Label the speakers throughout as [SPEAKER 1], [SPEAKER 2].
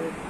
[SPEAKER 1] good.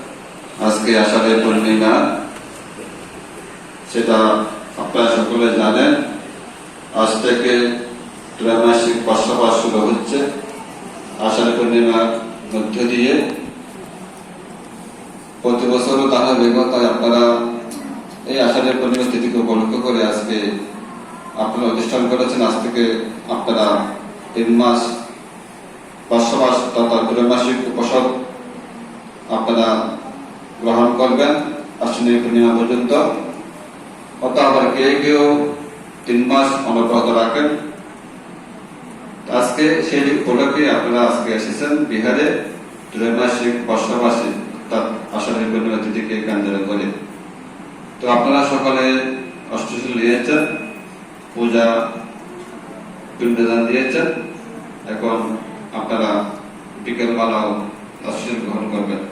[SPEAKER 1] আজকে আষাঢ়ের পূর্ণিমা সেটা আপনারা সকলে জানেন। আজ থেকে ত্রৈমাসিক বর্ষপাত শুরু হচ্ছে। আষাঢ় পূর্ণিমার মধ্য দিয়ে। প্রতি বছরও তাহা তাই আপনারা এই আষাঢ়ের পূর্ণিমা তিথিকে উপলক্ষ করে আজকে আপনারা অনুষ্ঠান করেছেন। আজ থেকে আপনারা তিন মাস বর্ষমাস তথা ত্রৈমাসিক উপসব আপনারা গ্রহণ করবেন। আশ্বিনী পূর্ণিমা পর্যন্ত। অথবা আবার কেউ কেউ তিন মাস অনব্রত রাখেন। আজকে সেই উপলক্ষে আপনারা আজকে এসেছেন বিহারে ত্রৈমাসিক বর্ষমাসী অর্থাৎ আষাঢ়ী পূর্ণিমা তিথিকে কেন্দ্র করে। তো আপনারা সকলে অষ্টশীল নিয়েছেন, পূজা, পিণ্ডদান দিয়েছেন। এখন আপনারা বিকেল বেলাও অষ্টশীল গ্রহণ করবেন।